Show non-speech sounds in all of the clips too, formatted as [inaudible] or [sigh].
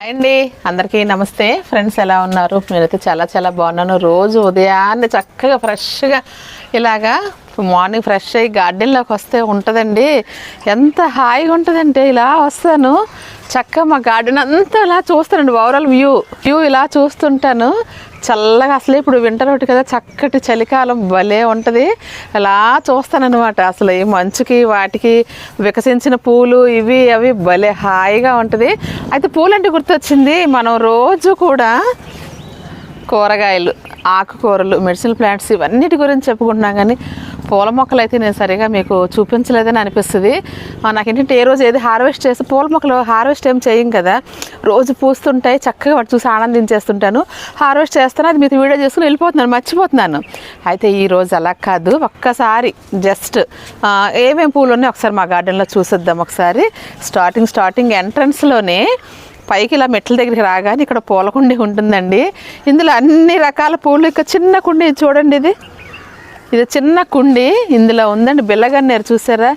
అండి. అందరికీ నమస్తే. ఫ్రెండ్స్ ఎలా ఉన్నారు? నేనైతే చాలా చాలా బాగున్నాను. రోజు ఉదయాన్నే చక్కగా ఫ్రెష్గా ఇలాగా మార్నింగ్ ఫ్రెష్ అయ్యి గార్డెన్లోకి వస్తే ఉంటుందండి. ఎంత హాయిగా ఉంటుందంటే ఇలా వస్తాను. చక్కగా మా గార్డెన్ అంతా ఇలా చూస్తానండి ఓవరాల్ వ్యూ వ్యూ ఇలా చూస్తుంటాను. చల్లగా అసలు ఇప్పుడు వింటర్ ఒకటి కదా చక్కటి చలికాలం భలే ఉంటుంది. అలా చూస్తానన్నమాట. అసలు ఈ మంచుకి వాటికి వికసించిన పూలు ఇవి అవి భలే హాయిగా ఉంటుంది. అయితే పూలంటే గుర్తొచ్చింది మనం రోజు కూడా కూరగాయలు ఆకుకూరలు మెడిసిన్ ప్లాంట్స్ ఇవన్నిటి గురించి చెప్పుకుంటున్నాం కానీ పూల మొక్కలు అయితే నేను సరిగా మీకు చూపించలేదని అనిపిస్తుంది. నాకు నాకేంటంటే ఏ రోజు ఏది హార్వెస్ట్ చేస్తే పూల మొక్కలు హార్వెస్ట్ ఏం చేయం కదా. రోజు పూస్తుంటాయి చక్కగా వాటి చూసి ఆనందించేస్తుంటాను. హార్వెస్ట్ చేస్తాను అది మీతో వీడియో చేసుకుని వెళ్ళిపోతున్నాను మర్చిపోతున్నాను. అయితే ఈ రోజు అలా కాదు ఒక్కసారి జస్ట్ ఏమేమి పూలు ఉన్నాయి ఒకసారి మా గార్డెన్లో చూసేద్దాం ఒకసారి. స్టార్టింగ్ స్టార్టింగ్ ఎంట్రన్స్లోనే పైకి ఇలా మెట్ల దగ్గరికి రాగానే ఇక్కడ పూలకుండి ఉంటుందండి. ఇందులో అన్ని రకాల పూలు ఇక చిన్న కుండీ చూడండి ఇది. ఇది చిన్న కుండి ఇందులో ఉందండి బిల్లగన్నేరు చూసారా?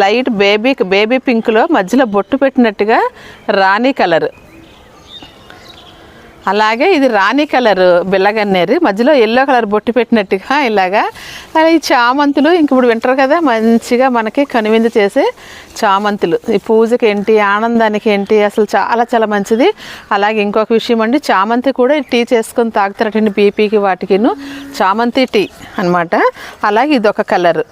లైట్ బేబీ బేబీ పింక్లో మధ్యలో బొట్టు పెట్టినట్టుగా రాణి కలర్. అలాగే ఇది రాణి కలర్ బిల్లగన్నేరు మధ్యలో ఎల్లో కలర్ బొట్టు పెట్టినట్టుగా ఇలాగా. ఈ చామంతులు ఇంక ఇప్పుడు వింటర్ కదా మంచిగా మనకి కనువిందు చేసే చామంతులు. ఈ పూజకి ఏంటి ఆనందానికి ఏంటి అసలు చాలా చాలా మంచిది. అలాగే ఇంకొక విషయం అండి చామంతి కూడా టీ చేసుకొని తాగుతారటండి బీపీకి వాటికిను. చామంతి టీ అన్నమాట. అలాగే ఇదొక కలర్.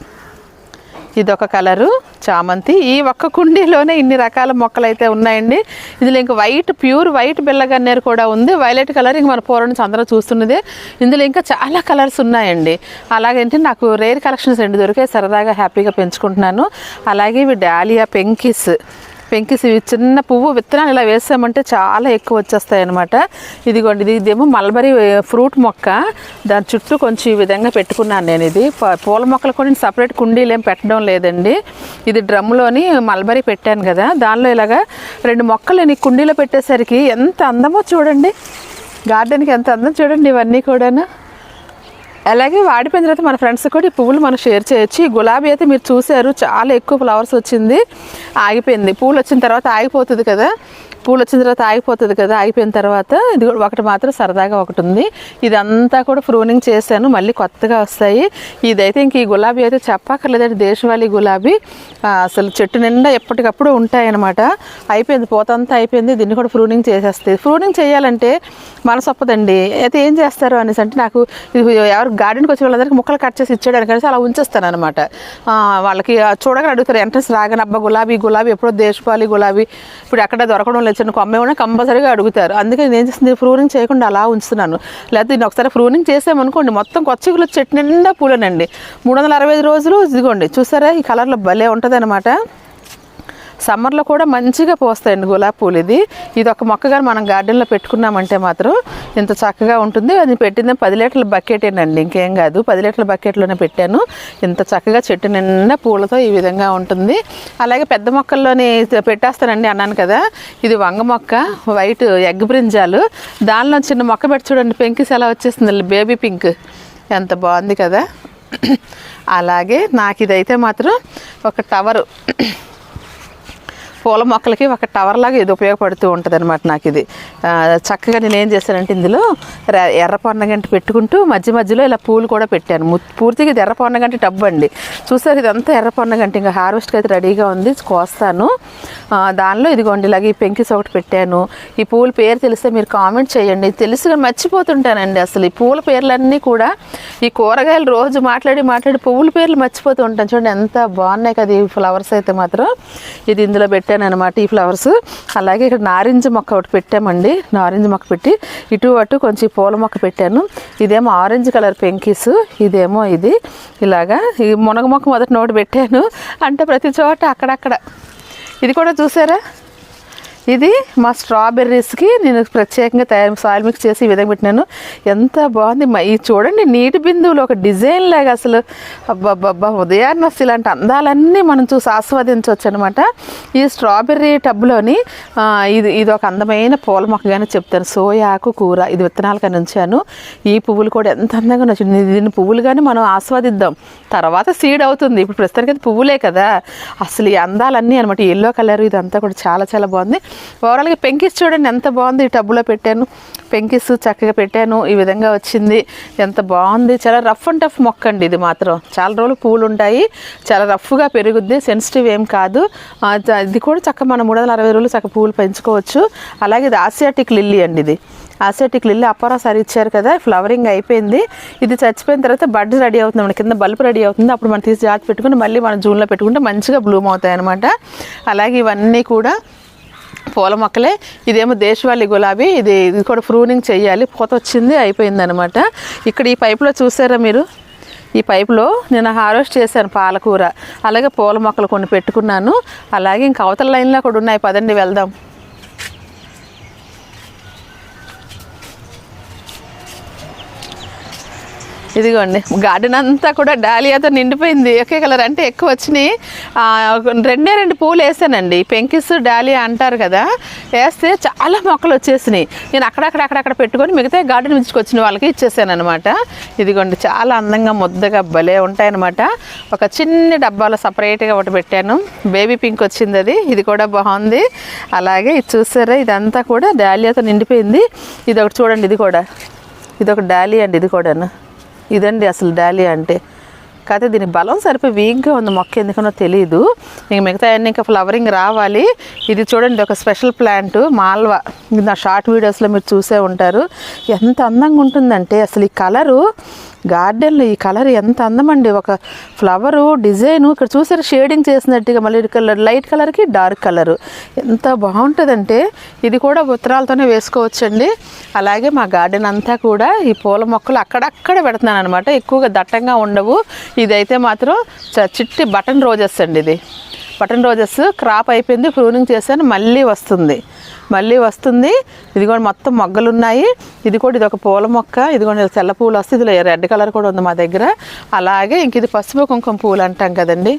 ఇదొక కలరు చామంతి. ఈ ఒక్క కుండీలోనే ఇన్ని రకాల మొక్కలు అయితే ఉన్నాయండి. ఇందులో ఇంకా వైట్ ప్యూర్ వైట్ బిల్లగన్నేరు కూడా ఉంది. వైలెట్ కలర్ ఇంక మన పూర్వం అందరూ చూస్తున్నదే. ఇందులో ఇంకా చాలా కలర్స్ ఉన్నాయండి. అలాగేంటి నాకు రేర్ కలెక్షన్స్ రెండు దొరికే సరదాగా హ్యాపీగా పెంచుకుంటున్నాను. అలాగే ఇవి డాలియా పెంకిస్. పెంకిసి చిన్న పువ్వు విత్తనాలు ఇలా వేసామంటే చాలా ఎక్కువ వచ్చేస్తాయి అనమాట ఇదిగోండి ఇది ఇదేమో మల్బరీ ఫ్రూట్ మొక్క. దాని చుట్టూ కొంచెం ఈ విధంగా పెట్టుకున్నాను నేను ఇది. ప- పూల మొక్కలు కూడా నేను సపరేట్ కుండీలు ఏం పెట్టడం లేదండి. ఇది డ్రమ్లోని మల్బరీ పెట్టాను కదా. దానిలో ఇలాగా రెండు మొక్కలు నేను కుండీలో పెట్టేసరికి ఎంత అందమో చూడండి. గార్డెన్కి ఎంత అందం చూడండి ఇవన్నీ కూడాను. అలాగే వాడిపోయిన తర్వాత మన ఫ్రెండ్స్ కూడా ఈ పువ్వులు మనం షేర్ చేయొచ్చు. ఈ గులాబీ అయితే మీరు చూశారు చాలా ఎక్కువ ఫ్లవర్స్ వచ్చింది. ఆగిపోయింది. పూలు వచ్చిన తర్వాత ఆగిపోతుంది కదా. పూలు వచ్చిన తర్వాత ఆగిపోతుంది కదా ఆగిపోయిన తర్వాత ఇది కూడా ఒకటి మాత్రం సరదాగా ఒకటి ఉంది. ఇదంతా కూడా ప్రూనింగ్ చేశాను మళ్ళీ కొత్తగా వస్తాయి. ఇదైతే ఇంక ఈ గులాబీ అయితే చెప్పక్కర్లేదండి దేశవాళీ గులాబీ. అసలు చెట్టు నిండా ఎప్పటికప్పుడు ఉంటాయన్నమాట. అయిపోయింది పోతంతా అయిపోయింది దీన్ని కూడా ప్రూనింగ్ చేసేస్తుంది ప్రూనింగ్ చేయాలంటే మనసు ఒప్పదండి. అయితే ఏం చేస్తారు అనేసి అంటే నాకు ఇది ఎవరు గార్డెన్కి వచ్చిన వాళ్ళందరికీ ముక్కలు కట్ చేసి ఇచ్చేయడానికి అనేసి అలా ఉంచేస్తాను అనమాట వాళ్ళకి చూడగానే అడుగుతారు ఎంట్రెన్స్ రాగానే అబ్బా గులాబీ గులాబీ ఎప్పుడో దేశపాలి గులాబీ ఇప్పుడు ఎక్కడ దొరకడం లేదు. చిన్న కొమ్మ ఏమైనా కంపల్సరీగా అడుగుతారు. అందుకే నేను ఏం చేస్తుంది చేయకుండా అలా ఉంచుతున్నాను. లేకపోతే నేను ఒకసారి ఫ్రూనింగ్ చేసామనుకోండి మొత్తం కొచ్చిగులు చెట్టు నిండా పూలనండి. మూడు వందల అరవై ఐదు రోజులు ఇదిగోండి చూసారా? ఈ కలర్లో భలే ఉంటుంది సమ్మర్లో కూడా మంచిగా పోస్తాయండి గులాబీ పూలు ఇది. ఇది ఒక మొక్క కానీ మనం గార్డెన్లో పెట్టుకున్నామంటే మాత్రం ఇంత చక్కగా ఉంటుంది. అది పెట్టింది పది లీటర్ల బకెటేనండి ఇంకేం కాదు. పది లీటర్ల బకెట్లోనే పెట్టాను. ఇంత చక్కగా చెట్టు నిండా పూలతో ఈ విధంగా ఉంటుంది. అలాగే పెద్ద మొక్కల్లోని పెట్టేస్తానండి అన్నాను కదా. ఇది వంగ మొక్క వైట్ ఎగ్ బ్రింజాలు. దానిలో చిన్న మొక్క పెట్టి చూడండి పెంకిస్ ఎలా వచ్చేస్తుంది బేబీ పింక్. ఎంత బాగుంది కదా. [clears throat] అలాగే నాకు ఇదైతే మాత్రం ఒక టవరు. పూల మొక్కలకి ఒక టవర్ లాగా ఇది ఉపయోగపడుతూ ఉంటుంది అనమాట నాకు ఇది చక్కగా నేను ఏం చేశానంటే ఇందులో ఎర్ర పొన్నగంటి పెట్టుకుంటూ మధ్య మధ్యలో ఇలా పూలు కూడా పెట్టాను. పూర్తిగా ఇది ఎర్ర పొన్నగంటి టబ్బు అండి. చూసారు ఇదంతా ఎర్ర పొన్నగంటి ఇంకా హార్వెస్ట్కి అయితే రెడీగా ఉంది కోస్తాను. దానిలో ఇదిగోండి ఇలాగ ఈ పెంకిస్ ఒకటి పెట్టాను. ఈ పూల పేరు తెలిస్తే మీరు కామెంట్ చేయండి. తెలుసుగా మర్చిపోతుంటానండి అసలు ఈ పూల పేర్లన్నీ కూడా. ఈ కూరగాయలు రోజు మాట్లాడి మాట్లాడి పువ్వుల పేర్లు మర్చిపోతూ ఉంటాను. చూడండి ఎంత బాగున్నాయి కదా ఈ ఫ్లవర్స్ అయితే మాత్రం. ఇది ఇందులో పెట్టాను. అనమాట ఈ ఫ్లవర్స్. అలాగే ఇక్కడ నారింజ మొక్క ఒకటి పెట్టామండి. నారింజ మొక్క పెట్టి ఇటు అటు కొంచెం పూల మొక్క పెట్టాను. ఇదేమో ఆరెంజ్ కలర్ పెంకీస్ ఇదేమో ఇది. ఇలాగా ఈ మునగ మొక్క మొదటి నోటి పెట్టాను. అంటే ప్రతి చోట అక్కడక్కడ. ఇది కూడా చూసారా? ఇది మా స్ట్రాబెర్రీస్కి నేను ప్రత్యేకంగా తయారు సాయిల్ మిక్స్ చేసి ఈ విధంగా పెట్టినాను. ఎంత బాగుంది. మ- ఈ చూడండి నీటి బిందువులు ఒక డిజైన్ లాగా అసలు. అబ్బబ్బబ్బా ఉదయాన్నే అసలు ఇలాంటి అందాలన్నీ మనం చూసి ఆస్వాదించవచ్చు అనమాట ఈ స్ట్రాబెర్రీ టబ్లోని ఇది ఇది ఒక అందమైన పూల మొక్కగానే చెప్తాను సోయాకు కూర ఇది విత్తనాలుగా ఉంచాను ఈ పువ్వులు కూడా ఎంత అందంగా నచ్చింది దీన్ని పువ్వులుగానే మనం ఆస్వాదిద్దాం. తర్వాత సీడ్ అవుతుంది. ఇప్పుడు ప్రస్తుతానికి అది పువ్వులే కదా. అసలు ఈ అందాలన్నీ అనమాట. ఎల్లో కలర్ ఇదంతా కూడా చాలా చాలా బాగుంది. ఓవరాల్గా పెంకిస్ చూడండి ఎంత బాగుంది ఈ టబ్బులో పెట్టాను. పెంకిస్ చక్కగా పెట్టాను. ఈ విధంగా వచ్చింది. ఎంత బాగుంది. చాలా రఫ్ అండ్ టఫ్ మొక్క అండి ఇది మాత్రం. చాలా రోజులు పూలు ఉంటాయి. చాలా రఫ్గా పెరుగుద్ది. సెన్సిటివ్ ఏం కాదు. ఇది కూడా చక్క మనం మూడు వందల అరవై రోజులు చక్క పూలు పెంచుకోవచ్చు. అలాగే ఇది ఆసియాటిక్ లిల్లీ అండి ఇది. ఆసియాటిక్ లిల్లీ అప్పారా సారి ఇచ్చారు కదా. ఫ్లవరింగ్ అయిపోయింది. ఇది చచ్చిపోయిన తర్వాత బడ్ రెడీ అవుతుంది మన కింద బల్బ్ రెడీ అవుతుంది. అప్పుడు మనం తీసి జాతి పెట్టుకుని మళ్ళీ మనం జూన్లో పెట్టుకుంటే మంచిగా బ్లూమ్ అవుతాయి అనమాట అలాగే ఇవన్నీ కూడా పూల మొక్కలే. ఇదేమో దేశవాళీ గులాబీ. ఇది ఇది కూడా ప్రూనింగ్ చేయాలి. పూత వచ్చింది అయిపోయింది అనమాట ఇక్కడ ఈ పైపులో చూసారా మీరు? ఈ పైపులో నేను హార్వెస్ట్ చేశాను పాలకూర. అలాగే పూల మొక్కలు కొన్ని పెట్టుకున్నాను. అలాగే ఇంకా అవతల లైన్లో కూడా ఉన్నాయి. పదండి వెళ్దాం. ఇదిగోండి గార్డెన్ అంతా కూడా డాలియాతో నిండిపోయింది. ఒకే కలర్ అంటే ఎక్కువ వచ్చినాయి. రెండే రెండు పూలు వేసానండి. పెంకిస్ డాలియా అంటారు కదా వేస్తే చాలా మొక్కలు వచ్చేసినాయి. నేను అక్కడక్కడ అక్కడక్కడ పెట్టుకొని మిగతా గార్డెన్ వచ్చిన వాళ్ళకి ఇచ్చేసాను అనమాట ఇదిగోండి చాలా అందంగా ముద్దగా భలే ఉంటాయన్నమాట. ఒక చిన్న డబ్బాలో సపరేట్గా ఒకటి పెట్టాను. బేబీ పింక్ వచ్చింది అది. ఇది కూడా బాగుంది. అలాగే ఇది చూసారా ఇదంతా కూడా డాలియాతో నిండిపోయింది. ఇది ఒకటి చూడండి ఇది కూడా. ఇది ఒక డాలియా అండి ఇది కూడాను. ఇదండి అసలు డాలియా అంటే. కాకపోతే దీని బలం సరిపోయి వీక్గా ఉంది మొక్క ఎందుకనో తెలియదు ఇంక మిగతా అన్నీ ఇంకా ఫ్లవరింగ్ రావాలి. ఇది చూడండి ఒక స్పెషల్ ప్లాంట్ మాల్వా. నా షార్ట్ వీడియోస్లో మీరు చూసే ఉంటారు. ఎంత అందంగా ఉంటుందంటే అసలు ఈ కలరు గార్డెన్లో ఈ కలర్ ఎంత అందమండి. ఒక ఫ్లవరు డిజైన్ ఇక్కడ చూసారు షేడింగ్ చేసినట్టుగా మళ్ళీ కలర్ లైట్ కలర్కి డార్క్ కలరు. ఎంత బాగుంటుందంటే ఇది కూడా ఉత్తరాలతోనే వేసుకోవచ్చండి. అలాగే మా గార్డెన్ అంతా కూడా ఈ పూల మొక్కలు అక్కడక్కడ పెడుతున్నాను అనమాట ఎక్కువగా దట్టంగా ఉండవు. ఇదైతే మాత్రం చ- చిట్టి బటన్ రోజెస్ అండి ఇది. బటన్ రోజెస్ క్రాప్ అయిపోయింది ప్రూనింగ్ చేశాను మళ్ళీ వస్తుంది. మళ్ళీ వస్తుంది. ఇది కూడా మొత్తం మొగ్గలు ఉన్నాయి ఇది కూడా ఇది ఒక పూల మొక్క. ఇది కూడా తెల్ల పూలు వస్తుంది ఇదిలో రెడ్ కలర్ కూడా ఉంది మా దగ్గర. అలాగే ఇంక ఇది పసుపు కుంకుమ పూలు అంటాం కదండి.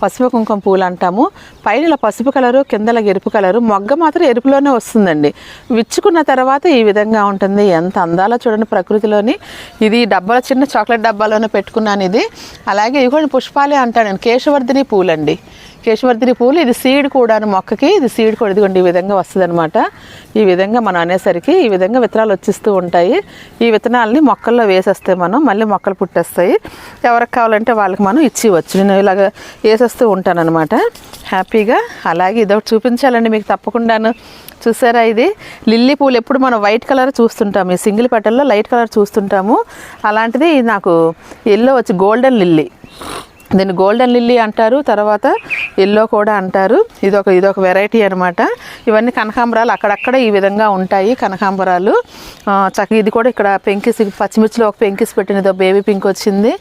పసుపు కుంకుమ పూలు అంటాము. పైన ఇలా పసుపు కలరు కిందల ఎరుపు కలరు. మొగ్గ మాత్రం ఎరుపులోనే వస్తుందండి. విచ్చుకున్న తర్వాత ఈ విధంగా ఉంటుంది. ఎంత అందాలో చూడండి ప్రకృతిలోని. ఇది డబ్బాలో చిన్న చాక్లెట్ డబ్బాలోనే పెట్టుకున్నాను ఇది. అలాగే ఇవి కూడా పుష్పాలే అంటాను నేను. కేశవర్ధిని పూలండి. కేశవర్ధిని పూలు ఇది సీడ్ కూడా మొక్కకి ఇది సీడ్ కూడా ఇదిగోండి ఈ విధంగా వస్తుంది ఈ విధంగా మనం అనేసరికి ఈ విధంగా విత్తనాలు వచ్చిస్తూ ఉంటాయి. ఈ విత్తనాలని మొక్కల్లో వేసేస్తే మనం మళ్ళీ మొక్కలు పుట్టేస్తాయి. ఎవరికి కావాలంటే వాళ్ళకి మనం ఇచ్చివచ్చు. నేను ఇలాగ వేసేస్తూ ఉంటానన్నమాట. హ్యాపీగా. అలాగే ఇదొకటి చూపించాలండి మీకు తప్పకుండాను. చూసారా ఇది? లిల్లీ పూలు ఎప్పుడు మనం వైట్ కలర్ చూస్తుంటాము. ఈ సింగిల్ పెట్టల్లో లైట్ కలర్ చూస్తుంటాము. అలాంటిది నాకు ఎల్లో వచ్చి గోల్డెన్ లిల్లీ. దీన్ని గోల్డెన్ లిల్లీ అంటారు తర్వాత ఎల్లో కూడా అంటారు. ఇదొక ఇదొక వెరైటీ అనమాట ఇవన్నీ కనకాంబరాలు అక్కడక్కడ ఈ విధంగా ఉంటాయి కనకాంబరాలు. చక్క ఇది కూడా ఇక్కడ పెంకిస్ పచ్చిమిర్చిలో ఒక పెంకిస్ పెట్టినది బేబీ పింక్ వచ్చింది.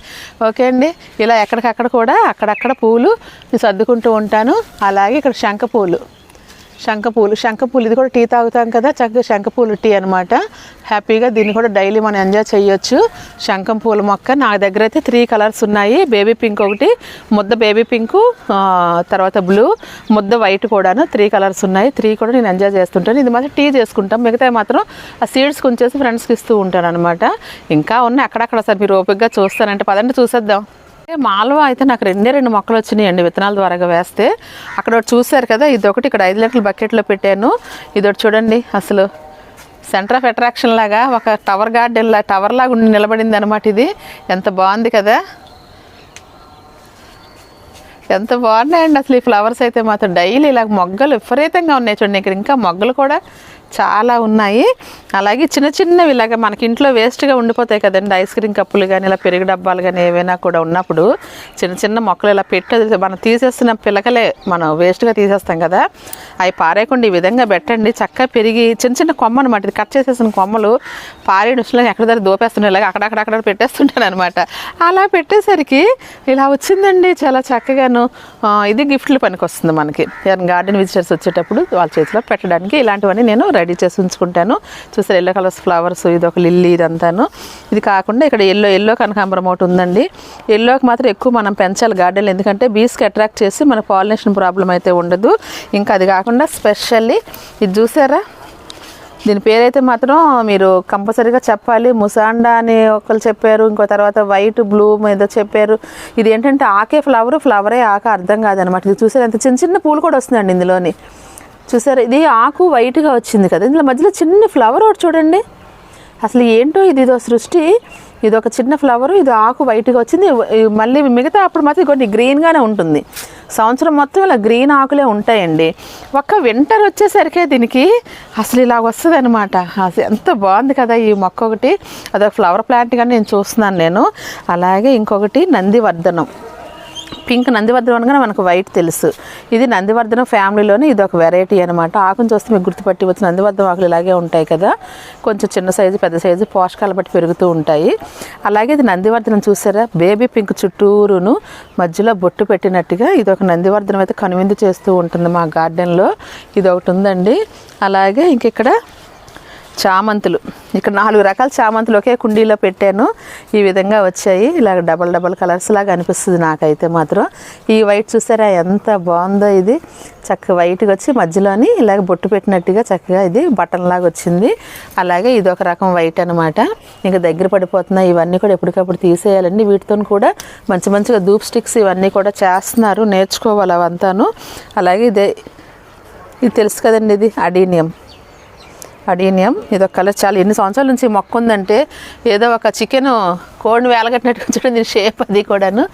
ఓకే అండి. ఇలా ఎక్కడికక్కడ కూడా అక్కడక్కడ పూలు నేను సర్దుకుంటూ ఉంటాను. అలాగే ఇక్కడ శంఖ పూలు. శంఖపూలు శంఖపూలు ఇది కూడా టీ తాగుతాం కదా చక్కగా శంఖపూలు టీ అనమాట హ్యాపీగా దీన్ని కూడా డైలీ మనం ఎంజాయ్ చేయొచ్చు. శంఖం పూల మొక్క నా దగ్గర అయితే త్రీ కలర్స్ ఉన్నాయి. బేబీ పింక్ ఒకటి ముద్ద బేబీ పింక్ తర్వాత బ్లూ ముద్ద వైట్ కూడాను త్రీ కలర్స్ ఉన్నాయి. త్రీ కూడా నేను ఎంజాయ్ చేస్తుంటాను. ఇది మాత్రం టీ చేసుకుంటాం. మిగతా మాత్రం ఆ సీడ్స్ కొంచెం ఫ్రెండ్స్కి ఇస్తూ ఉంటాను అనమాట ఇంకా ఉన్నాయి అక్కడక్కడ సార్ మీరు ఓపికగా చూస్తానంటే పదండి చూసేద్దాం. మాల్వా అయితే నాకు రెండే రెండు మొక్కలు వచ్చినాయండి విత్తనాల ద్వారాగా వేస్తే. అక్కడ ఒకటి చూశారు కదా ఇది ఒకటి ఇక్కడ ఐదు లీటర్ల బకెట్లో పెట్టాను. ఇది ఒకటి చూడండి అసలు సెంటర్ ఆఫ్ అట్రాక్షన్ లాగా ఒక టవర్ గార్డెన్ లా టవర్ లాగా ఉండి నిలబడింది అనమాట ఇది. ఎంత బాగుంది కదా. ఎంత బాగున్నాయండి అసలు ఈ ఫ్లవర్స్ అయితే మాత్రం. డైలీ ఇలా మొగ్గలు విపరీతంగా ఉన్నాయి చూడండి ఇక్కడ ఇంకా మొగ్గలు కూడా చాలా ఉన్నాయి. అలాగే చిన్న చిన్నవి ఇలాగ మనకి ఇంట్లో వేస్ట్గా ఉండిపోతాయి కదండి. ఐస్ క్రీమ్ కప్పులు కానీ ఇలా పెరుగు డబ్బాలు కానీ ఏవైనా కూడా ఉన్నప్పుడు చిన్న చిన్న మొక్కలు ఇలా పెట్టి మనం తీసేస్తున్న పిలకలే మనం వేస్ట్గా తీసేస్తాం కదా. అవి పారేయకుండా ఈ విధంగా పెట్టండి. చక్కగా పెరిగి చిన్న చిన్న కొమ్మ అనమాట ఇది కట్ చేసేసిన కొమ్మలు పారే దృష్టిలో ఎక్కడ దగ్గర దోపేస్తున్నాయి. ఇలాగ అక్కడక్కడ పెట్టేస్తుంటాను అనమాట అలా పెట్టేసరికి ఇలా వచ్చిందండి చాలా చక్కగాను. ఇది గిఫ్ట్లు పనికి వస్తుంది మనకి గార్డెన్ విజిటర్స్ వచ్చేటప్పుడు వాళ్ళ చేతిలో పెట్టడానికి ఇలాంటివన్నీ నేను రెడీ రెడీ చేసి ఉంచుకుంటాను. చూసారు ఎల్లో కలర్స్ ఫ్లవర్స్ ఇది ఒక లిల్లీ ఇదంతాను. ఇది కాకుండా ఇక్కడ ఎల్లో ఎల్లో కనకాంబరం ఒకటి ఉందండి. ఎల్లోకి మాత్రం ఎక్కువ మనం పెంచాలి గార్డెన్లు ఎందుకంటే బీస్కి అట్రాక్ట్ చేసి మన పాలినేషన్ ప్రాబ్లం అయితే ఉండదు. ఇంకా అది కాకుండా స్పెషల్లీ ఇది చూసారా? దీని పేరైతే మాత్రం మీరు కంపల్సరీగా చెప్పాలి. ముసాండా అని ఒకరు చెప్పారు ఇంకో తర్వాత వైట్ బ్లూ మీద చెప్పారు. ఇది ఏంటంటే ఆకే ఫ్లవర్ ఫ్లవరే ఆక అర్థం కాదనమాట. ఇది చూసారు ఎంత చిన్న చిన్న పూలు కూడా వస్తుందండి ఇందులోని. చూసారు? ఇది ఆకు వైట్గా వచ్చింది కదా. ఇందులో మధ్యలో చిన్న ఫ్లవర్ ఒకటి చూడండి. అసలు ఏంటో ఇది? ఇదో సృష్టి. ఇది ఒక చిన్న ఫ్లవర్ ఇది ఆకు వైట్గా వచ్చింది. మళ్ళీ మిగతా అప్పుడు మాత్రం కొన్ని గ్రీన్గానే ఉంటుంది. సంవత్సరం మొత్తం ఇలా గ్రీన్ ఆకులే ఉంటాయండి. ఒక్క వింటర్ వచ్చేసరికే దీనికి అసలు ఇలా వస్తుంది అనమాట అసలు ఎంత బాగుంది కదా ఈ మొక్క ఒకటి. అదొక ఫ్లవర్ ప్లాంట్ కానీ నేను చూస్తున్నాను నేను. అలాగే ఇంకొకటి నందివర్ధనం పింక్ నందివర్ధనం అనగానే మనకు వైట్ తెలుసు. ఇది నందివర్ధనం ఫ్యామిలీలోనే ఇది ఒక వెరైటీ అనమాట ఆకును చూస్తే మీకు గుర్తుపట్టి వచ్చి నందివర్ధనం ఆకులు ఇలాగే ఉంటాయి కదా. కొంచెం చిన్న సైజు పెద్ద సైజు పోషకాలు బట్టి పెరుగుతూ ఉంటాయి. అలాగే ఇది నందివర్ధనం చూసారా? బేబీ పింక్ చుట్టూరును మధ్యలో బొట్టు పెట్టినట్టుగా ఇది ఒక నందివర్ధనం అయితే కనువిందు చేస్తూ ఉంటుంది మా గార్డెన్లో. ఇది ఒకటి ఉందండి. అలాగే ఇంక ఇక్కడ చామంతులు. ఇక్కడ నాలుగు రకాల చామంతులు ఒకే కుండీలో పెట్టాను. ఈ విధంగా వచ్చాయి. ఇలా డబల్ డబల్ కలర్స్ లాగా అనిపిస్తుంది నాకైతే మాత్రం. ఈ వైట్ చూసారా ఎంత బాగుందో ఇది. చక్కగా వైట్గా వచ్చి మధ్యలోని ఇలాగ బొట్టు పెట్టినట్టుగా చక్కగా ఇది బటన్ లాగా వచ్చింది. అలాగే ఇది ఒక రకం వైట్ అనమాట ఇంకా దగ్గర పడిపోతున్నాయి. ఇవన్నీ కూడా ఎప్పటికప్పుడు తీసేయాలండి. వీటితో కూడా మంచి మంచిగా ధూప్ స్టిక్స్ ఇవన్నీ కూడా చేస్తున్నారు. నేర్చుకోవాలి అవంతాను. అలాగే ఇదే ఇది తెలుసు కదండి ఇది అడీనియం. అడీనియం. ఇదొక కలర్ చాలా ఎన్ని సంవత్సరాల నుంచి మొక్క ఉందంటే ఏదో ఒక చికెన్ కోడిని వేలగట్టినట్టు చూడండి దీని షేప్ అది కూడాను.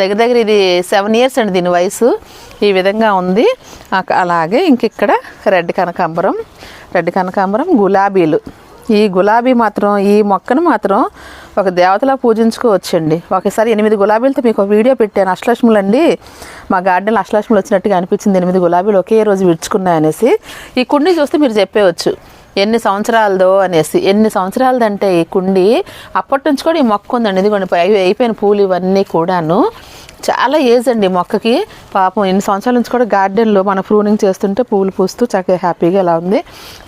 దగ్గర దగ్గర ఇది సెవెన్ ఇయర్స్ అండి దీని వయసు. ఈ విధంగా ఉంది. అలాగే ఇంక ఇక్కడ రెడ్ కనకాంబరం. రెడ్ కనకాంబరం గులాబీలు. ఈ గులాబీ మాత్రం ఈ మొక్కను మాత్రం ఒక దేవతలా పూజించుకోవచ్చండి. ఒకసారి ఎనిమిది గులాబీలతో మీకు ఒక వీడియో పెట్టాను. అష్టలక్ష్ములు అండి. మా గార్డెన్లో అష్టలక్ష్ములు వచ్చినట్టుగా అనిపించింది. ఎనిమిది గులాబీలు ఒకే రోజు విడుచుకున్నాయనేసి. ఈ కుండీ చూస్తే మీరు చెప్పేవచ్చు. ఎన్ని సంవత్సరాలదో అనేసి ఎన్ని సంవత్సరాలదంటే ఈ కుండి అప్పటి నుంచి కూడా ఈ మొక్క ఉందండి. ఇదిగోండి అవి అయిపోయిన పూలు ఇవన్నీ కూడాను. చాలా ఏజ్ అండి మొక్కకి. పాపం ఎన్ని సంవత్సరాల నుంచి కూడా గార్డెన్లో మన ప్రూనింగ్ చేస్తుంటే పూలు పూస్తూ చక్కగా హ్యాపీగా ఇలా ఉంది.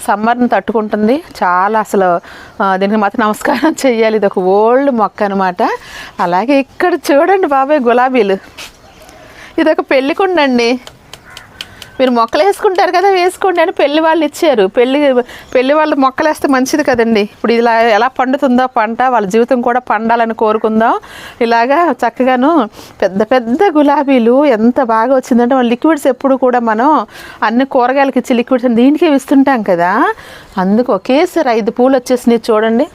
సమ్మర్ని తట్టుకుంటుంది. చాలా అసలు దీనికి మాత్రం నమస్కారం చేయాలి ఇది ఒక ఓల్డ్ మొక్క అనమాట అలాగే ఇక్కడ చూడండి బాబాయ్ గులాబీలు. ఇది ఒక పెళ్ళికుండండి మీరు మొక్కలు వేసుకుంటారు కదా వేసుకోండి అని పెళ్ళి వాళ్ళు ఇచ్చారు. పెళ్ళి పెళ్ళి వాళ్ళు మొక్కలు వేస్తే మంచిది కదండి. ఇప్పుడు ఇలా ఎలా పండుతుందో పంట వాళ్ళ జీవితం కూడా పండాలని కోరుకుందాం. ఇలాగా చక్కగాను పెద్ద పెద్ద గులాబీలు ఎంత బాగా వచ్చిందంటే వాళ్ళ లిక్విడ్స్ ఎప్పుడు కూడా మనం అన్ని కూరగాయలకి ఇచ్చి లిక్విడ్స్ దీనికే ఇస్తుంటాం కదా. అందుకు ఒకేసారి ఐదు పూలు వచ్చేసినాయి చూడండి.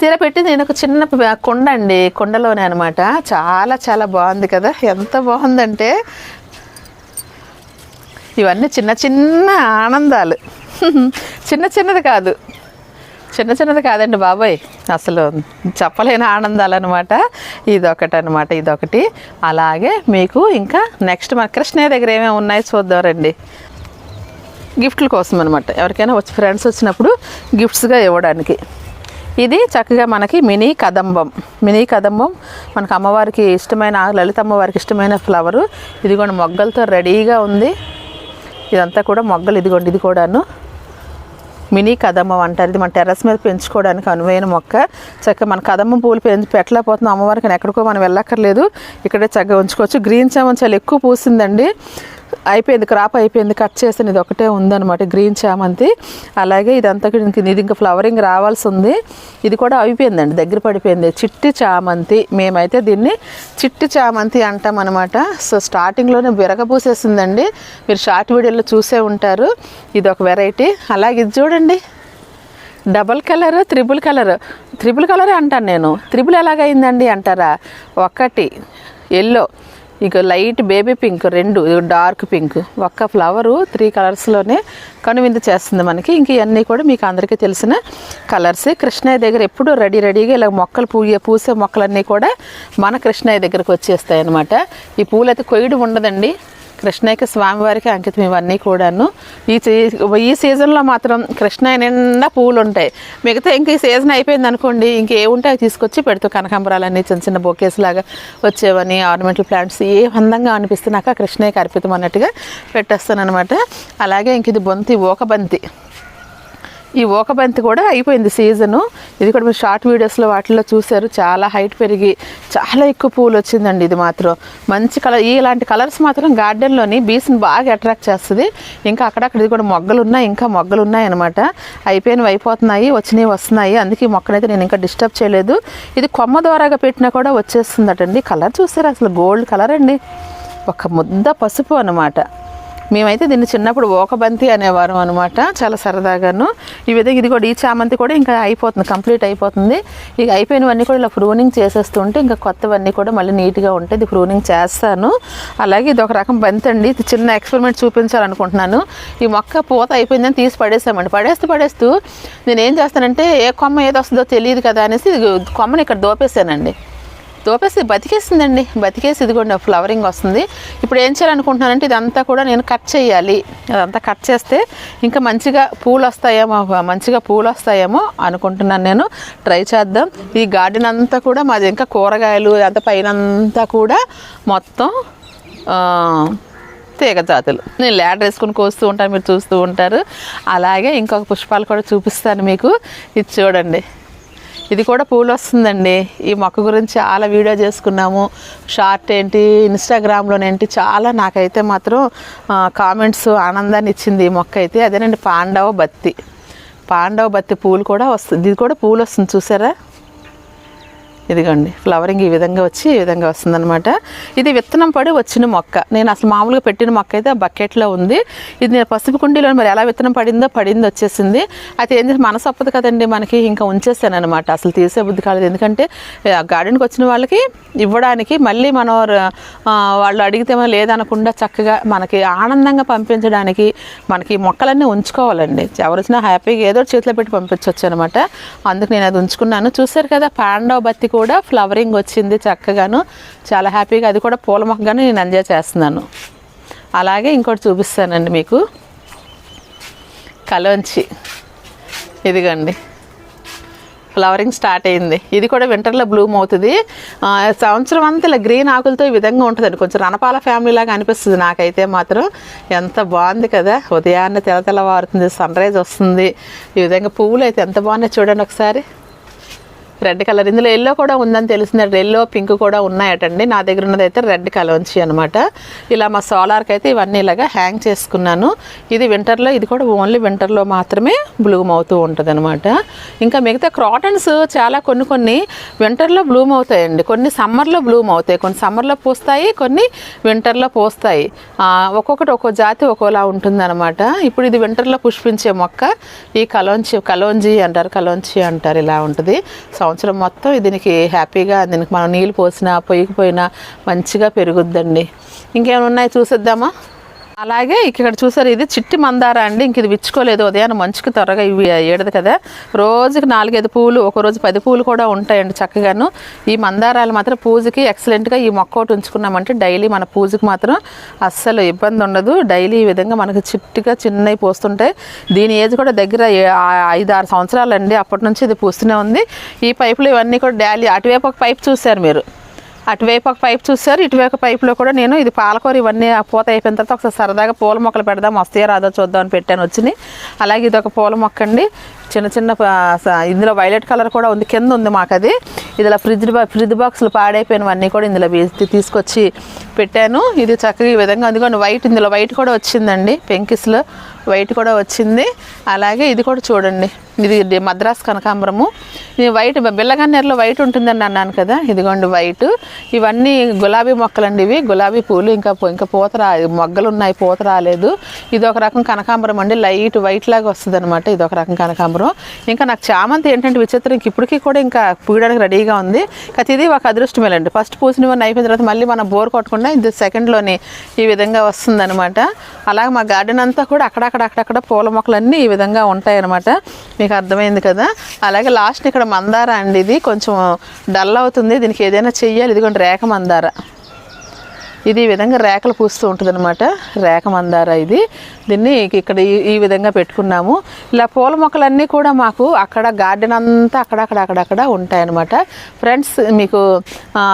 తీర పెట్టి నేను ఒక చిన్న కొండ కుండ అండి కుండలోనే అనమాట చాలా చాలా బాగుంది కదా. ఎంత బాగుందంటే ఇవన్నీ చిన్న చిన్న ఆనందాలు. చిన్న చిన్నది కాదు. చిన్న చిన్నది కాదండి బాబాయ్. అసలు చెప్పలేని ఆనందాలు అనమాట ఇదొకటి. అనమాట ఇదొకటి అలాగే మీకు ఇంకా నెక్స్ట్ మన కృష్ణయ్య దగ్గర ఏమేమి ఉన్నాయో చూద్దాం రండి. గిఫ్ట్ల కోసం అనమాట ఎవరికైనా వచ్చి ఫ్రెండ్స్ వచ్చినప్పుడు గిఫ్ట్స్గా ఇవ్వడానికి. ఇది చక్కగా మనకి మినీ కదంబం. మినీ కదంబం మనకు అమ్మవారికి ఇష్టమైన లలిత అమ్మవారికి ఇష్టమైన ఫ్లవరు. ఇదిగోండి మొగ్గలతో రెడీగా ఉంది. ఇదంతా కూడా మొగ్గలు ఇదిగోండి ఇది కూడాను మినీ కదమ్మం అంటారు ఇది మన టెర్రస్ మీద పెంచుకోవడానికి అనువైన మొక్క. చక్కగా మన కదమ్మ పూలు పెంచి పెట్టలేకపోతున్నాం అమ్మవారికి ఎక్కడికో మనం వెళ్ళక్కర్లేదు. ఇక్కడే చక్కగా ఉంచుకోవచ్చు. గ్రీన్ చామంతి చాలా ఎక్కువ పూసిందండి అయిపోయింది క్రాప్ అయిపోయింది కట్ చేసిన ఇది ఒకటే ఉందన్నమాట గ్రీన్ చామంతి. అలాగే ఇదంతా ఇంక ఇది ఇంకా ఫ్లవరింగ్ రావాల్సి ఉంది. ఇది కూడా అయిపోయిందండి దగ్గర పడిపోయింది. చిట్టి చామంతి మేమైతే దీన్ని చిట్టి చామంతి అంటాం అనమాట సో స్టార్టింగ్లోనే విరగబూసేసిందండి. మీరు షార్ట్ వీడియోలో చూసే ఉంటారు. ఇది ఒక వెరైటీ అలాగే ఇది చూడండి. Double colour triple colour triple కలరే అంటాను నేను. త్రిబుల్ ఎలాగైందండి అంటారా? ఒకటి ఎల్లో ఇక లైట్ బేబీ పింక్ రెండు డార్క్ పింక్. ఒక్క ఫ్లవరు త్రీ కలర్స్లోనే కనువిందు చేస్తుంది మనకి. ఇంక ఇవన్నీ కూడా మీకు అందరికీ తెలిసిన కలర్స్. కృష్ణయ్య దగ్గర ఎప్పుడు రెడీ రెడీగా ఇలా మొక్కలు పూయ పూసే మొక్కలన్నీ కూడా మన కృష్ణయ్య దగ్గరకు వచ్చేస్తాయి అనమాట ఈ పూలు అయితే కొయ్యడం ఉండదండి. కృష్ణయ్యకి స్వామివారికి అంకితం ఇవన్నీ కూడాను. ఈ సీ- ఈ సీజన్లో మాత్రం కృష్ణయ్య నిండా పూలు ఉంటాయి మిగతా ఇంక ఈ సీజన్ అయిపోయింది అనుకోండి ఇంకేముంటే అవి తీసుకొచ్చి పెడుతూ కనకాంబరాలన్నీ చిన్న చిన్న బొకేస్ లాగా వచ్చేవని ఆర్నమెంటల్ ప్లాంట్స్ ఏ అందంగా అనిపిస్తున్నాక కృష్ణయ్యకి అర్పితం అన్నట్టుగా పెట్టేస్తాను అనమాట అలాగే ఇంక ఇది బొంతి ఓకబంతి ఈ ఓకబంతి కూడా అయిపోయింది సీజను. ఇది కూడా మీరు షార్ట్ వీడియోస్లో వాటిల్లో చూశారు. చాలా హైట్ పెరిగి చాలా ఎక్కువ పూలు వచ్చిందండి ఇది మాత్రం. మంచి కలర్ ఇలాంటి కలర్స్ మాత్రం గార్డెన్లోని బీస్ని బాగా అట్రాక్ట్ చేస్తుంది. ఇంకా అక్కడక్కడ ఇది కూడా మొగ్గలు ఉన్నాయి ఇంకా మొగ్గలు ఉన్నాయి అనమాట అయిపోయినవి అయిపోతున్నాయి వచ్చినవి వస్తున్నాయి. అందుకే ఈ మొక్కనైతే నేను ఇంకా డిస్టర్బ్ చేయలేదు. ఇది కొమ్మ ద్వారాగా పెట్టినా కూడా వచ్చేస్తుందటండి. కలర్ చూసారు? అసలు గోల్డ్ కలర్ అండి ఒక ముద్ద పసుపు అన్నమాట. మేమైతే దీన్ని చిన్నప్పుడు ఓకబంతి అనేవారు అనమాట చాలా సరదాగాను. ఈ విధంగా ఇది కూడా ఈ చామంతి కూడా ఇంకా అయిపోతుంది కంప్లీట్ అయిపోతుంది. ఇక అయిపోయినవన్నీ కూడా ఇలా ప్రూనింగ్ చేసేస్తుంటే ఇంకా కొత్తవన్నీ కూడా మళ్ళీ నీట్గా ఉంటాయి ఇది ప్రూనింగ్ చేస్తాను. అలాగే ఇది ఒక రకం బంతి అండి ఇది చిన్న ఎక్స్పెరిమెంట్ చూపించాలనుకుంటున్నాను. ఈ మొక్క పూత అయిపోయిందని తీసి పడేసామండి. పడేస్తూ పడేస్తూ నేను ఏం చేస్తానంటే ఏ కొమ్మ ఏది వస్తుందో తెలియదు కదా అనేసి కొమ్మని ఇక్కడ దోపేసానండి దోపేసి బతికేసిందండి. బతికేసి ఇదిగోండి ఫ్లవరింగ్ వస్తుంది. ఇప్పుడు ఏం చేయాలనుకుంటున్నానంటే ఇదంతా కూడా నేను కట్ చేయాలి. అదంతా కట్ చేస్తే ఇంకా మంచిగా పూలు వస్తాయేమో మంచిగా పూలు వస్తాయేమో అనుకుంటున్నాను నేను. ట్రై చేద్దాం. ఈ గార్డెన్ అంతా కూడా మాది ఇంకా కూరగాయలు అంత పైన అంతా కూడా మొత్తం తీగ జాతులు. నేను ల్యాడర్ వేసుకుని కోస్తూ ఉంటాను మీరు చూస్తూ ఉంటారు. అలాగే ఇంకొక పుష్పాలు కూడా చూపిస్తాను మీకు. ఇది చూడండి. ఇది కూడా పూలు వస్తుందండి ఈ మొక్క గురించి చాలా వీడియో చేసుకున్నాము. షార్ట్ ఏంటి ఇన్స్టాగ్రామ్లోనేంటి చాలా నాకైతే మాత్రం కామెంట్స్ ఆనందాన్ని ఇచ్చింది ఈ మొక్క అయితే. అదేనండి పాండవ బత్తి. పాండవ బత్తి పూలు కూడా వస్తుంది ఇది కూడా పూలు వస్తుంది చూసారా? ఇదిగోండి ఫ్లవరింగ్ ఈ విధంగా వచ్చి ఈ విధంగా వస్తుందన్నమాట. ఇది విత్తనం పడి వచ్చిన మొక్క. నేను అసలు మామూలుగా పెట్టిన మొక్క అయితే ఆ బకెట్లో ఉంది. ఇది నేను పసుపు కుండీలో మరి ఎలా విత్తనం పడిందో పడింది వచ్చేసింది. అయితే ఏం చేసి మనసు అప్పదు కదండి మనకి ఇంకా ఉంచేసాను అనమాట అసలు తీసే బుద్ధి కాలేదు. ఎందుకంటే గార్డెన్కి వచ్చిన వాళ్ళకి ఇవ్వడానికి మళ్ళీ మనం వాళ్ళు అడిగితే మనం లేదనకుండా చక్కగా మనకి ఆనందంగా పంపించడానికి మనకి మొక్కలన్నీ ఉంచుకోవాలండి. ఎవరు వచ్చినా హ్యాపీగా ఏదో ఒకటి చేతిలో పెట్టి పంపించవచ్చు అనమాట అందుకు నేను అది ఉంచుకున్నాను. చూసారు కదా పాండవ బత్తి కూడా ఫ్లవరింగ్ వచ్చింది చక్కగాను. చాలా హ్యాపీగా అది కూడా పూల మొక్కగాను నేను ఎంజాయ్ చేస్తున్నాను. అలాగే ఇంకోటి చూపిస్తానండి మీకు. కలోంచి. ఇదిగండి. ఫ్లవరింగ్ స్టార్ట్ అయింది. ఇది కూడా వింటర్లో బ్లూమ్ అవుతుంది. సంవత్సరం అంతా ఇలా గ్రీన్ ఆకులతో ఈ విధంగా ఉంటుందండి. కొంచెం రణపాల ఫ్యామిలీ లాగా అనిపిస్తుంది నాకైతే మాత్రం. ఎంత బాగుంది కదా. ఉదయాన్నే తెల తెల్లవారుతుంది. సన్ రైజ్ వస్తుంది. ఈ విధంగా పువ్వులు అయితే ఎంత బాగున్నాయి చూడండి ఒకసారి. Red colour. ఇందులో ఎల్లో కూడా ఉందని తెలిసింది. ఎల్లో పింక్ కూడా ఉన్నాయటండి. నా దగ్గర ఉన్నది అయితే రెడ్ కలర్చి అనమాట ఇలా మా సోలార్కి అయితే ఇవన్నీ ఇలాగా హ్యాంగ్ చేసుకున్నాను. ఇది వింటర్లో ఇది కూడా ఓన్లీ వింటర్లో మాత్రమే బ్లూమ్ అవుతూ ఉంటుంది అనమాట ఇంకా మిగతా క్రాటన్స్ చాలా కొన్ని కొన్ని వింటర్లో బ్లూమ్ అవుతాయండి. కొన్ని సమ్మర్లో బ్లూమ్ అవుతాయి. కొన్ని సమ్మర్లో పూస్తాయి కొన్ని వింటర్లో పూస్తాయి. ఒక్కొక్కటి ఒక్కో జాతి ఒక్కోలా ఉంటుందన్నమాట. ఇప్పుడు ఇది వింటర్లో పుష్పించే మొక్క ఈ కలోంచి కలోంజి అంటారు కలోంచి అంటారు ఇలా ఉంటుంది. సంవత్సరం మొత్తం దీనికి హ్యాపీగా దీనికి మనం నీళ్ళు పోసినా పొయ్యికి పోయినా మంచిగా పెరుగుద్దండి. ఇంకేమైనా ఉన్నాయి చూసేద్దామా? అలాగే ఇక్కడ చూసారు ఇది చిట్టి మందార అండి. ఇంక ఇది విచ్చుకోలేదు ఉదయాన్నే మంచుకి త్వరగా ఇవి ఏడదు కదా. రోజుకి నాలుగైదు పూలు ఒక రోజు పది పూలు కూడా ఉంటాయండి చక్కగాను. ఈ మందారాలు మాత్రం పూజకి ఎక్సలెంట్గా ఈ మొక్క ఒకటి ఉంచుకున్నామంటే డైలీ మన పూజకి మాత్రం అస్సలు ఇబ్బంది ఉండదు. డైలీ ఈ విధంగా మనకు చిట్టిగా చిన్నవి పోస్తుంటాయి. దీని ఏజ్ కూడా దగ్గర ఐదు ఆరు సంవత్సరాలు అండి అప్పటి నుంచి ఇది పూస్తూనే ఉంది. ఈ పైపులు ఇవన్నీ కూడా డాలీ అటువైపు ఒక పైప్ చూశారు మీరు. అటువైపు ఒక పైపు చూసారు ఇటువైపు పైపులో కూడా నేను ఇది పాలకూర ఇవన్నీ ఆ పూత అయిపోయిన తర్వాత ఒకసారి సరదాగా పూల మొక్కలు పెడదాం వస్తాయో రాదో చూద్దాం అని పెట్టాను వచ్చినాయి అలాగే ఇది ఒక పూల మొక్క అండి. చిన్న చిన్న స- ఇందులో వైలెట్ కలర్ కూడా ఉంది కింద ఉంది మాకు అది. ఇదిలా ఫ్రిడ్జ్ బా ఫ్రిడ్జ్ బాక్సులు పాడైపోయినవన్నీ కూడా ఇందులో వేసి తీసుకొచ్చి పెట్టాను. ఇది చక్కగా ఈ విధంగా అందుకని వైట్ ఇందులో వైట్ కూడా వచ్చిందండి పెంకిస్లో వైట్ కూడా వచ్చింది. అలాగే ఇది కూడా చూడండి. ఇది మద్రాస్ కనకాంబరము. ఇది వైట్ బిల్లగన్నేరులో వైట్ ఉంటుందని అన్నాను కదా. ఇదిగోండి వైట్. ఇవన్నీ గులాబీ మొక్కలండి ఇవి. గులాబీ పూలు ఇంకా ఇంకా పూత రా మొగ్గలు ఉన్నాయి పూత రాలేదు. ఇది ఒక రకం కనకాంబరం అండి. లైట్ వైట్ లాగా వస్తుంది అనమాట ఇది ఒక రకం కనకాంబరం. ఇంకా నాకు చామంతి ఏంటంటే విచిత్రం. ఇంక ఇప్పటికీ కూడా ఇంకా పూయడానికి రెడీగా ఉంది. కాకపోతే ఇది ఒక అదృష్టమేలండి. ఫస్ట్ పూసినవన్నీ అయిపోయిన తర్వాత మళ్ళీ మనం బోర్ కొట్టకుండా ఇది సెకండ్లోనే ఈ విధంగా వస్తుందన్నమాట. అలాగే మా గార్డెన్ అంతా కూడా అక్కడక్కడ అక్కడక్కడ పూల మొక్కలన్నీ ఈ విధంగా ఉంటాయన్నమాట. మీకు అర్థమైంది కదా? అలాగే లాస్ట్ ఇక్కడ మందార అండి ఇది. కొంచెం డల్ అవుతుంది. దీనికి ఏదైనా చెయ్యాలి. ఇదిగోండి రేఖ మందార. ఇది ఈ విధంగా రేఖలు పూస్తూ ఉంటుంది అనమాట రేఖ మందార ఇది. దీన్ని ఇక్కడ ఈ- ఈ విధంగా పెట్టుకున్నాము. ఇలా పూల మొక్కలన్నీ కూడా మాకు అక్కడ గార్డెన్ అంతా అక్కడక్కడ అక్కడక్కడ ఉంటాయన్నమాట. ఫ్రెండ్స్ మీకు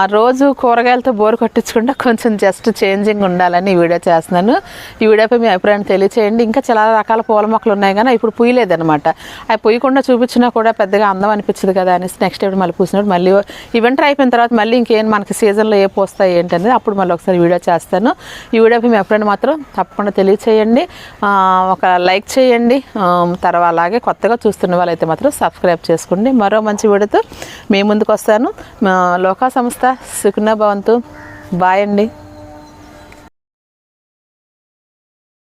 రోజు కూరగాయలతో బోరు కొట్టించకుండా కొంచెం జస్ట్ చేంజింగ్ ఉండాలని ఈ వీడియో చేస్తున్నాను. ఈ వీడియోపై మీ అభిప్రాయాన్ని తెలియచేయండి. ఇంకా చాలా రకాల పూల మొక్కలు ఉన్నాయి కానీ ఇప్పుడు పూయలేదనమాట అవి పూయకుండా చూపించినా కూడా పెద్దగా అందం అనిపించదు కదా అనేసి నెక్స్ట్ ఇప్పుడు మళ్ళీ పూసినప్పుడు మళ్ళీ ఈ వింటర్ అయిపోయిన తర్వాత మళ్ళీ ఇంకేం మనకి సీజన్లో ఏ పోస్తాయి ఏంటనేది అప్పుడు మళ్ళీ ఒకసారి వీడియో చేస్తాను. ఈ వీడియోకి మీ ఎప్పుడైనా మాత్రం తప్పకుండా తెలియచేయండి. ఒక లైక్ చేయండి. తర్వాత అలాగే కొత్తగా చూస్తున్న వాళ్ళైతే మాత్రం సబ్స్క్రైబ్ చేసుకోండి. మరో మంచి వీడియోతో మీ ముందుకు వస్తాను. లోకా సంస్థ సుఖనా భవంతు. బాయ్ అండి.